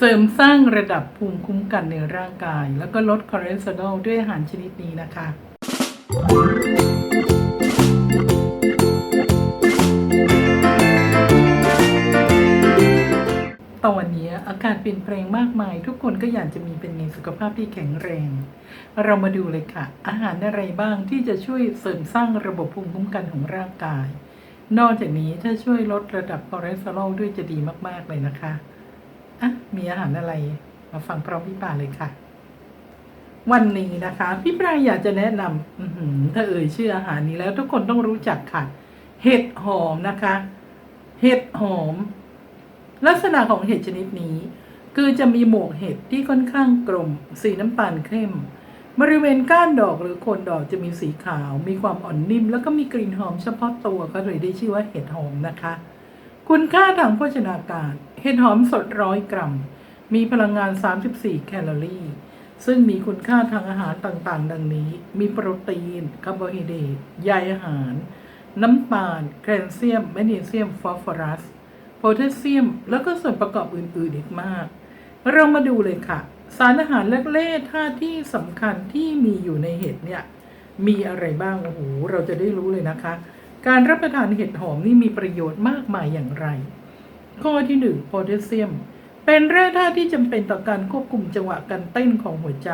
เสริมสร้างระดับภูมิคุ้มกันในร่างกาย แล้วก็ลดคอเลสเตอรอลด้วยอาหารชนิดนี้นะคะตอนนี้อาการเปลี่ยนแปลงมากมาย ทุกคนก็อยากจะมีเป็นไงสุขภาพที่แข็งแรง เรามาดูเลยค่ะ อาหารอะไรบ้างที่จะช่วยเสริมสร้างระบบภูมิคุ้มกันของร่างกาย นอกจากนี้ถ้าช่วยลดระดับคอเลสเตอรอลด้วยจะดีมากๆเลยนะคะ อะมีอาหารอะไร มาฟังพร้อมพี่ปลาเลยค่ะ วันนี้นะคะ พี่ปราอยากจะแนะนำถ้าเอ่ยชื่ออาหารนี้แล้ว ทุกคนต้องรู้จักค่ะ เห็ดหอมนะคะ เห็ดหอม ลักษณะของเห็ดชนิดนี้ คือจะมีหมวกเห็ดที่ค่อนข้างกลม สีน้ำตาลเข้ม บริเวณก้านดอกหรือโคนดอกจะมีสีขาว มีความอ่อนนิ่ม แล้วก็มีกลิ่นหอมเฉพาะตัวก็เลยได้ชื่อว่าเห็ดหอมนะคะ คุณค่าทางโภชนาการ เห็ดหอมสดร้อยกรัม มีพลังงาน 34 แคลอรี่ ซึ่งมีคุณค่าทางอาหารต่างๆ ดังนี้ มีโปรตีนคาร์โบไฮเดรตใยอาหาร น้ำตาล แคลเซียม แมกนีเซียม ฟอสฟอรัส โพแทสเซียม แล้วก็ส่วนประกอบอื่นๆ อีกมาก เรามาดูเลยค่ะ สารอาหารและแร่ธาตุที่สำคัญที่มีอยู่ในเห็ดเนี่ย มีอะไรบ้าง โอ้โห เราจะได้รู้เลยนะคะ การรับประทานเห็ดหอมนี่มีประโยชน์มากมายอย่างไร ข้อที่หนึ่งโพแทสเซียม เป็นแร่ธาตุที่จำเป็นต่อการควบคุมจังหวะการเต้นของหัวใจ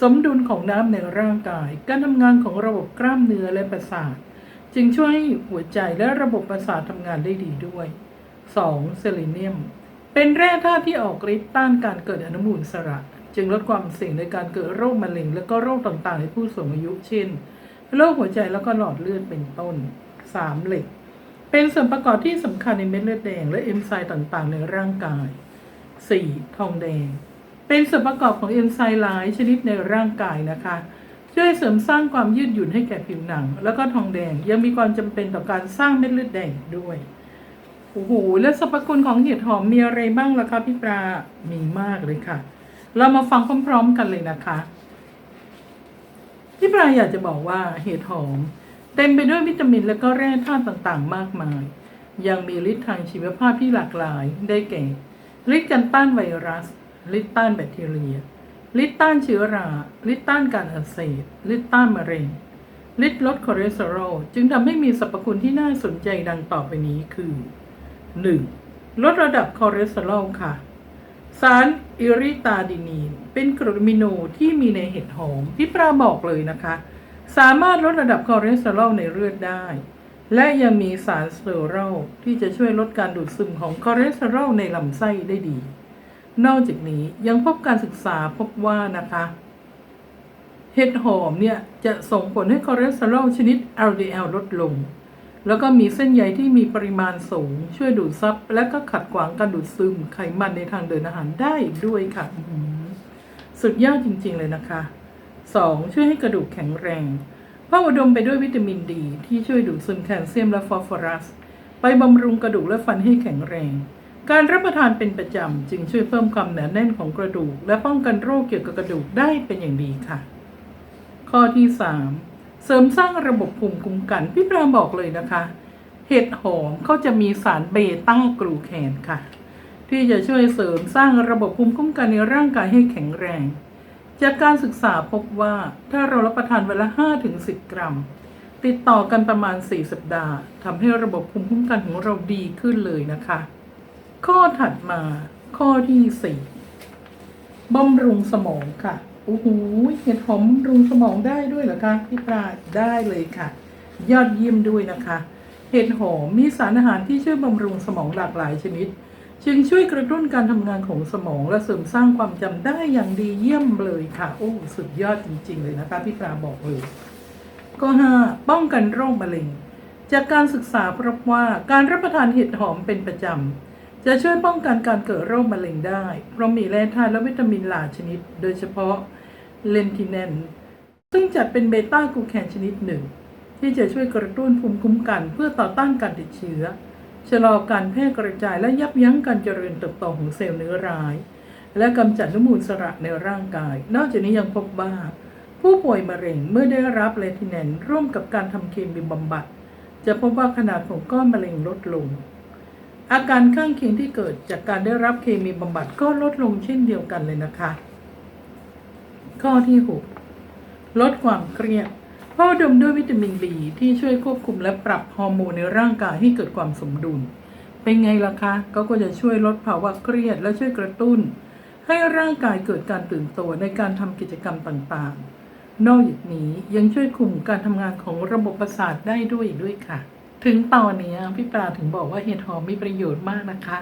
สมดุลของน้ำในร่างกาย การทำงานของระบบกล้ามเนื้อและประสาท จึงช่วยให้หัวใจและระบบประสาททำงานได้ดีด้วย 2. เซเลเนียม เป็นแร่ธาตุที่ออกฤทธิ์ต้านการเกิดอนุมูลอิสระ จึงลดความเสี่ยงในการเกิดโรคมะเร็ง และก็โรคต่างๆในผู้สูงอายุ เช่น โรคหัวใจแล้วก็หลอดเลือดเป็นต้น 3. เหล็ก เป็นส่วนประกอบที่สำคัญในเม็ดเลือดแดง และเอนไซม์ต่างๆ ในร่างกาย 4. ทองแดง เป็นส่วนประกอบของเอนไซม์หลายชนิดในร่างกายนะคะช่วยเสริมสร้างความยืดหยุ่นให้แก่ผิวหนัง แล้วก็ทองแดงยังมีความจำเป็นต่อการสร้างเม็ดเลือดแดงด้วยโอ้โหแล้วสรรพคุณของเห็ดหอมมีอะไรบ้างล่ะคะพี่ปลามีมากเลยค่ะ เรามาฟังพร้อมๆกันเลยนะคะ พี่ปลาอยากจะบอกว่าเห็ดหอม เต็มไปด้วยวิตามินและก็แร่ธาตุต่างๆ มากมาย ยังมีฤทธิ์ทางชีวภาพที่หลากหลายได้แก่ฤทธิ์กันต้านไวรัสฤทธิ์ต้านแบคทีเรียฤทธิ์ต้านเชื้อราฤทธิ์ต้านการอักเสบฤทธิ์ต้านมะเร็งฤทธิ์ลดคอเลสเตอรอลจึงทำให้มีสรรพคุณที่น่าสนใจดังต่อไปนี้คือ 1. ลดระดับคอเลสเตอรอลค่ะ สารอิริตาดินีน เป็นกรดอะมิโนที่มีในเห็ดหอมที่ปราบอกเลยนะคะ สามารถลดระดับคอเลสเตอรอลในเลือดได้ และยังมีสารสเตอรอลที่จะช่วยลดการดูดซึมของคอเลสเตอรอลในลำไส้ได้ดี นอกจากนี้ยังพบการศึกษาพบว่านะคะ เห็ดหอมเนี่ยจะส่งผลให้คอเลสเตอรอลชนิด LDL ลดลง แล้วก็มีเส้นใยที่มีปริมาณสูง ช่วยดูดซับและก็ขัดขวางการดูดซึมไขมันในทางเดินอาหารได้ด้วยค่ะสุดยอดจริงๆเลยนะคะ 2. ช่วยให้กระดูกแข็งแรงเพราะอุดมไปด้วยวิตามินดี ที่ช่วยดูดซึมแคลเซียมและฟอสฟอรัส ไปบำรุงกระดูกและฟันให้แข็งแรง การรับประทานเป็นประจำจึงช่วยเพิ่มความหนาแน่นของกระดูก และป้องกันโรคเกี่ยวกับกระดูกได้เป็นอย่างดีค่ะ ข้อที่ 3 เสริมสร้างระบบภูมิคุ้มกัน พี่ปรามบอกเลยนะคะ เห็ดหอมเขาจะมีสารเบต้ากลูแคนค่ะ ที่จะช่วยเสริมสร้างระบบภูมิคุ้มกันในร่างกายให้แข็งแรง จากการศึกษาพบว่าถ้าเรารับประทานวันละ 5-10 กรัม ติดต่อกันประมาณ 4 สัปดาห์ทำให้ระบบภูมิคุ้มกันของเราดีขึ้นเลยนะคะ ข้อถัดมาข้อที่ 4บำรุงสมองค่ะ โอ้โหเห็ดหอมบำรุงสมองได้ด้วยเหรอคะพี่ปลาได้เลยค่ะ ยอดเยี่ยมด้วยนะคะ เห็ดหอมมีสารอาหารที่ช่วยบำรุงสมองหลากหลายชนิด จึงช่วยกระตุ้นการทำงานของสมองและเสริมสร้างความจำได้อย่างดีเยี่ยมเลยค่ะ โอ้สุดยอดจริง ๆ เลยนะคะพี่ปลาบอกเลยข้อ5ป้องกันโรคมะเร็ง จากการศึกษาพบว่าการรับประทานเห็ดหอมเป็นประจำ จะช่วยป้องกันการเกิดโรคมะเร็งได้ เพราะมีแร่ธาตุและวิตามินหลายชนิด โดยเฉพาะเลนทิเนนซึ่งจัดเป็นเบต้ากูแคนชนิดหนึ่ง ที่จะช่วยกระตุ้นภูมิคุ้มกันเพื่อต่อต้านการติดเชื้อ ชะลอการแพร่กระจายและยับยั้งการเจริญเติบโตของเซลล์เนื้อร้าย และกำจัดอนุมูลสระในร่างกาย นอกจากนี้ยังพบว่า ผู้ป่วยมะเร็งเมื่อได้รับเลทิเนนร่วมกับการทำเคมีบำบัด จะพบว่าขนาดของก้อนมะเร็งลดลง อาการข้างเคียงที่เกิดจากการได้รับเคมีบำบัดก็ลดลงเช่นเดียวกันเลยนะคะ ข้อที่ 6 ลดความเครียดเพราะดมด้วยวิตามินบีที่ช่วยควบคุมและปรับฮอร์โมนในร่างกายให้เกิดความสมดุล เป็นไงล่ะคะก็ก็จะช่วยลดภาวะเครียดและช่วยกระตุ้น ให้ร่างกายเกิดการตื่นตัวในการทำกิจกรรมต่างๆ นอกจากนี้ยังช่วยคุมการทำงานของระบบประสาทได้ด้วยด้วยค่ะ ถึงตอนนี้พี่ปลาถึงบอกว่าเห็ดหอมมีประโยชน์มากนะคะ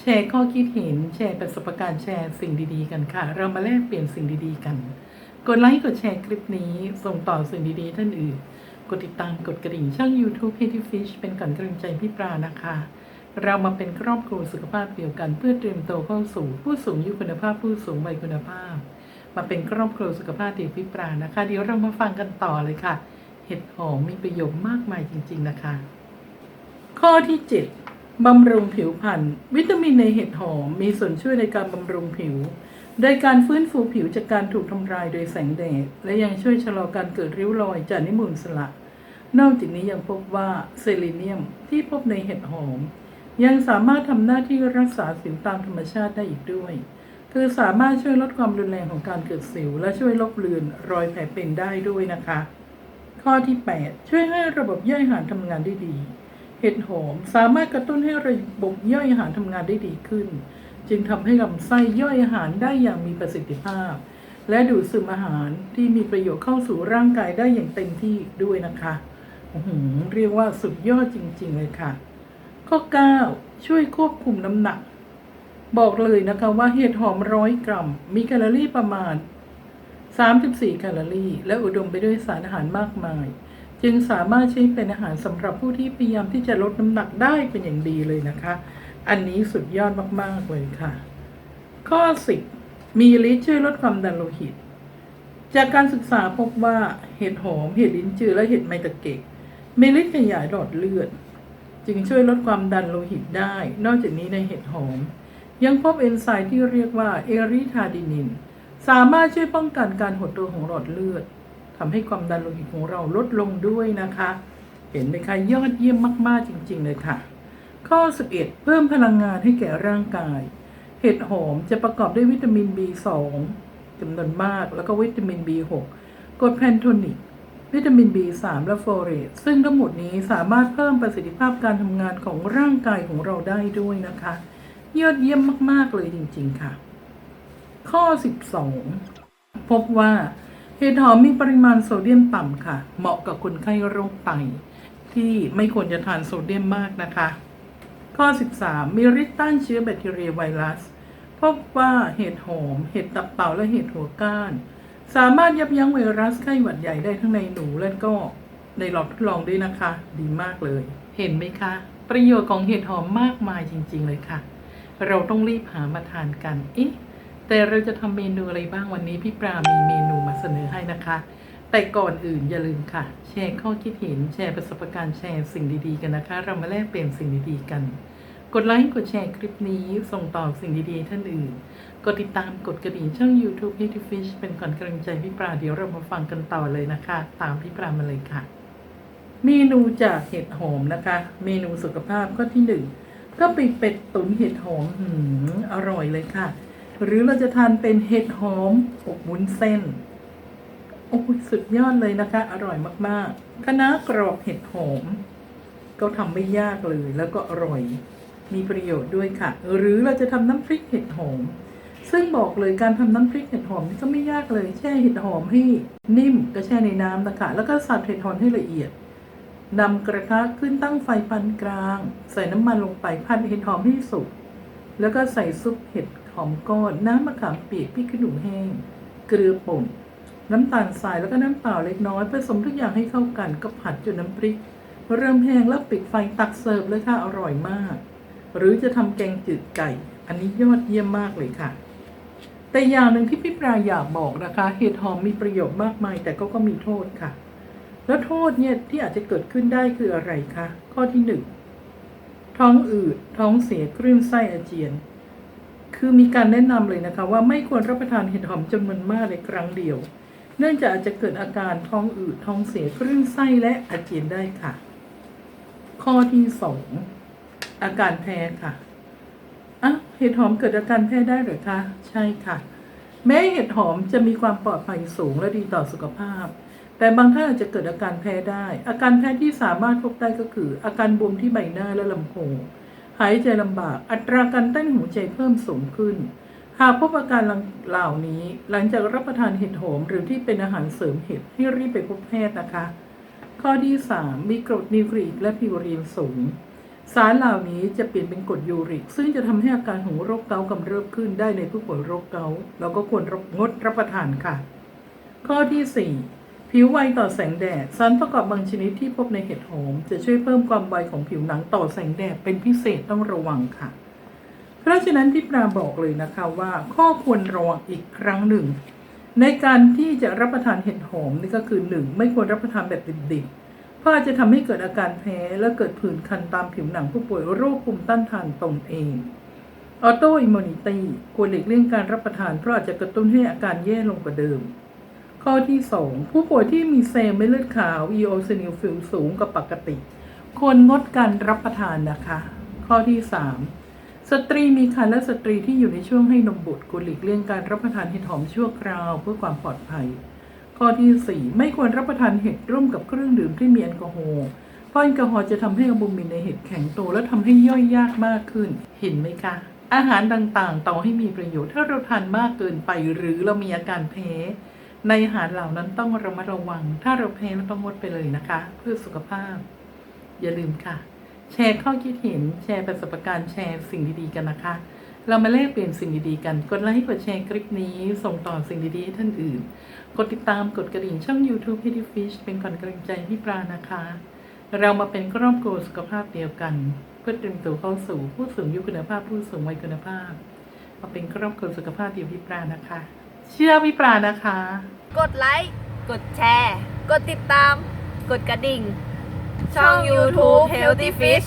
แชร์ข้อคิดเห็นแชร์ประสบการณ์แชร์สิ่งดีๆ กันค่ะ เรามาแลกเปลี่ยนสิ่งดีๆ กัน กดไลค์กดแชร์คลิปนี้ส่งต่อสิ่งดีๆ ท่านอื่น กดติดตามกดกระดิ่งช่อง YouTube h e a t y Fish เป็นก่อนกำลังใจพี่ปลานะคะ เรามาเป็นครอบครัวสุขภาพเดียวกัน เพื่อเตรียมตัวเข้าสู่ผู้สูงอายุคุณภาพผู้สูงวัยคุณภาพ มาเป็นครอบครัวสุขภาพเดียวพี่ปลานะคะ เดี๋ยวเรามาฟังกันต่อเลยค่ะ เห็ดหอมมีประโยชน์มากมายจริง ๆ นะคะ ข้อที่ 7บำรุงผิวพรรณวิตามินในเห็ดหอมมีส่วนช่วยในการบำรุงผิว โดยการฟื้นฟูผิวจากการถูกทำลายโดยแสงแดด และยังช่วยชะลอการเกิดริ้วรอยจากนิมูลสละนอกจากนี้ยังพบว่าเซเลเนียมที่พบในเห็ดหอม ยังสามารถทำหน้าที่รักษาสิวตามธรรมชาติได้อีกด้วย คือสามารถช่วยลดความรุนแรงของการเกิดสิว และช่วยลบเลือนรอยแผลเป็นได้ด้วยนะคะ ข้อที่ 8 ช่วยให้ระบบย่อยอาหารทำงานได้ดี เห็ดหอมสามารถกระตุ้นให้ระบบย่อยอาหารทำงานได้ดีขึ้น จึงทำให้ลำไส้ย่อยอาหารได้อย่างมีประสิทธิภาพ และดูดซึมอาหารที่มีประโยชน์เข้าสู่ร่างกายได้อย่างเต็มที่ด้วยนะคะอื้อหือเรียกว่าสุดยอดจริง ๆ เลยค่ะ ข้อ 9 ช่วยควบคุมน้ำหนัก บอกเลยนะคะว่าเห็ดหอมร้อยกรัม มีแคลอรี่ประมาณ 34 แคลอรี่ และอุดมไปด้วยสารอาหารมากมาย จึงสามารถใช้เป็นอาหารสำหรับผู้ที่พยายามที่จะลดน้ำหนักได้เป็นอย่างดีเลยนะคะ อันนี้สุดยอดมากๆเลยค่ะ ข้อ 10 มีฤทธิ์ช่วยลดความดันโลหิต จากการศึกษาพบว่าเห็ดหอม เห็ดลิ้นจือและเห็ดไมตะเกะมีฤทธิ์ขยายหลอดเลือด จึงช่วยลดความดันโลหิตได้ นอกจากนี้ในเห็ดหอม ยังพบเอนไซม์ที่เรียกว่าเอริทาดินิน สามารถช่วยป้องกันการหดตัวของหลอดเลือดทำให้ความดันโลหิตของเราลดลงด้วยนะคะ เห็นไหมคะยอดเยี่ยมมาก ๆ จริง ๆ เลยค่ะ ข้อ 11 เพิ่มพลังงานให้แก่ร่างกาย เห็ดหอมจะประกอบด้วยวิตามิน B2 จำนวนมาก แล้วก็วิตามิน B6 กรดแพนโทนิก วิตามิน B3 และโฟเรตซึ่งทั้งหมดนี้สามารถเพิ่มประสิทธิภาพการทำงานของร่างกายของเราได้ด้วยนะคะ ยอดเยี่ยมมาก ๆ เลยจริง ๆ ค่ะ ข้อ 12 พบว่าเห็ดหอมมีปริมาณโซเดียมต่ำค่ะ เหมาะกับคนไข้โรคไตที่ไม่ควรจะทานโซเดียมมากนะคะ ข้อ 13 มีฤทธิ์ต้านเชื้อแบคทีเรียไวรัส พบว่าเห็ดหอม เห็ดตับเต่าและเห็ดหัวก้าน สามารถยับยั้งไวรัสไข้หวัดใหญ่ได้ทั้งในหนูและก็ในหลอดทดลองด้วยนะคะ ดีมากเลย เห็นไหมคะ ประโยชน์ของเห็ดหอมมากมายจริง ๆ เลยค่ะ เราต้องรีบหามาทานกันเอ๊ะ แต่เราจะทำเมนูอะไรบ้างวันนี้พี่ปรามีเมนูมาเสนอให้นะคะ แต่ก่อนอื่นอย่าลืมค่ะ แชร์ข้อคิดเห็นแชร์ประสบการณ์แชร์สิ่งดีๆกันนะคะ เรามาแลกเปลี่ยนสิ่งดีๆกัน กดไลค์กดแชร์คลิปนี้ส่งต่อสิ่งดีๆท่านอื่น กดติดตามกดกระดิ่งช่อง YouTube h e a t Fish เป็นก่อนกำลังใจพี่ปราเดี๋ยวเรามาฟังกันต่อเลยนะคะ ตามพี่ปรามาเลยค่ะ เมนูจากเห็ดหอมนะคะ เมนูสุขภาพข้อที่หนึ่งก็เป็นเป็ดตุ๋นเห็ดหอมหืมอร่อยเลยค่ะ หรือเราจะทานเป็นเห็ดหอมอบวุ้นเส้น โอ้ยสุดยอดเลยนะคะ อร่อยมากๆคณะนากรอบเห็ดหอม ก็ทำไม่ยากเลยแล้วก็อร่อย มีประโยชน์ด้วยค่ะ หรือเราจะทำน้ำพริกเห็ดหอม ซึ่งบอกเลยการทำน้ำพริกเห็ดหอมนี่ก็ไม่ยากเลย แช่เห็ดหอมให้นิ่มก็แช่ในน้ำนะคะ แล้วก็สับเห็ดหอมให้ละเอียดนำกระทะขึ้นตั้งไฟปานกลาง ใส่น้ำมันลงไปผัดเห็ดหอมให้สุก แล้วก็ใส่ซุปเห็ด หอมก้อนน้ำมะขามเปียกพริกขี้หนูแห้ง เกลือป่นน้ำตาลทรายแล้วก็น้ำเปล่าเล็กน้อยผสมทุกอย่างให้เข้ากันก็ผัดจนน้ำพริก เริ่มแห้งแล้วปิดไฟตักเสิร์ฟเลยค่ะอร่อยมาก หรือจะทำแกงจืดไก่ อันนี้ยอดเยี่ยมมากเลยค่ะ แต่อย่างหนึ่งที่พี่ปราอยากบอกนะคะ เห็ดหอมมีประโยชน์มากมาย แต่ก็ก็มีโทษค่ะ แล้วโทษเนี่ยที่อาจจะเกิดขึ้นได้คืออะไรคะข้อที่หนึ่งท้องอืดท้องเสียคลื่นไส้อาเจียน คือมีการแนะนำเลยนะคะ ว่าไม่ควรรับประทานเห็ดหอมจำนวนมากในครั้งเดียว เนื่องจากอาจจะเกิดอาการท้องอืดท้องเสียคลื่นไส้และอาเจียนได้ค่ะ ข้อที่สองอาการแพ้ค่ะอะเห็ดหอมเกิดอาการแพ้ได้หรือคะใช่ค่ะ แม้เห็ดหอมจะมีความปลอดภัยสูงและดีต่อสุขภาพ แต่บางท่านอาจจะเกิดอาการแพ้ได้ อาการแพ้ที่สามารถพบได้ก็คือ อาการบวมที่ใบหน้าและลำโพง หายใจลำบาก อัตราการเต้นหัวใจเพิ่มสูงขึ้น หากพบอาการเหล่านี้ หลังจากรับประทานเห็ดหอมหรือที่เป็นอาหารเสริมเห็ดให้รีบไปพบแพทย์นะคะ ข้อที่ 3 มีกรดนิวคลีอิกและพิวรีนสูง สารเหล่านี้จะเปลี่ยนเป็นกรดยูริก ซึ่งจะทำให้อาการของโรคเกาต์กำเริบขึ้นได้ในผู้ป่วยโรคเกาต์เราก็ควรงดรับประทานค่ะ ข้อที่ 4 ผิวไวต่อแสงแดดสารประกอบบางชนิดที่พบในเห็ดหอม จะช่วยเพิ่มความไวของผิวหนังต่อแสงแดดเป็นพิเศษต้องระวังค่ะ เพราะฉะนั้นพี่ปราบอกเลยนะคะว่าข้อควรระวังอีกครั้งหนึ่ง ในการที่จะรับประทานเห็ดหอมนี่ก็คือ 1. ไม่ควรรับประทานแบบดิบๆเพราะจะทำให้เกิดอาการแพ้และเกิดผื่นคันตามผิวหนังผู้ป่วยโรคภูมิต้านทานตนเองออโตอิมมูนิตี้ควรหลีกเลี่ยงการรับประทานเพราะอาจจะกระตุ้นให้อาการแย่ลงกว่าเดิม ข้อที่ 2 ผู้ป่วยที่มีเซลล์เม็ดเลือดขาว e o s i n o p h i l สูงกว่าปกติ ควรงดการรับประทานนะคะ ข้อที่ 3 สตรีมีครรภ์และสตรีที่อยู่ในช่วงให้นมบุตรควรหลีกเลี่ยงการรับประทานเห็ดหอมชั่วคราวเพื่อความปลอดภัย ข้อที่ 4 ไม่ควรรับประทานเห็ดร่วมกับเครื่องดื่มที่มีแอลกอฮอล์เพราะแอลกอฮอล์จะทำให้อะบูมินในเห็ดแข็งตัวและทำให้ย่อยยากมากขึ้น เห็นไหมคะ อาหารต่างๆ ต่อให้มีประโยชน์ถ้าเราทานมากเกินไปหรือเรามีอาการแพ้ ในอาหารเหล่านั้นต้องระมัดระวัง ถ้าเราแพ้เราต้องงดไปเลยนะคะ เพื่อสุขภาพ อย่าลืมค่ะ แชร์ข้อคิดเห็น แชร์ประสบการณ์ แชร์สิ่งดีๆกันนะคะ เรามาแลกเปลี่ยนสิ่งดีๆกัน กดไลค์กดแชร์คลิปนี้ ส่งต่อสิ่งดีๆให้ท่านอื่น กดติดตามกดกระดิ่งช่อง YouTube p e t y Fish เป็นก่อนกำลังใจให้พี่ปลานะคะ เรามาเป็นครอบครัวสุขภาพเดียวกัน เพื่อเตรียมตัวเข้าสู่ผู้สูงอายุคุณภาพผู้สูงวัยคุณภาพมาเป็นครอบครัวสุขภาพเดียวพี่ปลานะคะ เชื่อพี่ปลานะคะ กดไลค์ กดแชร์ กดติดตาม กดกระดิ่ง ช่อง YouTube Healthy Fish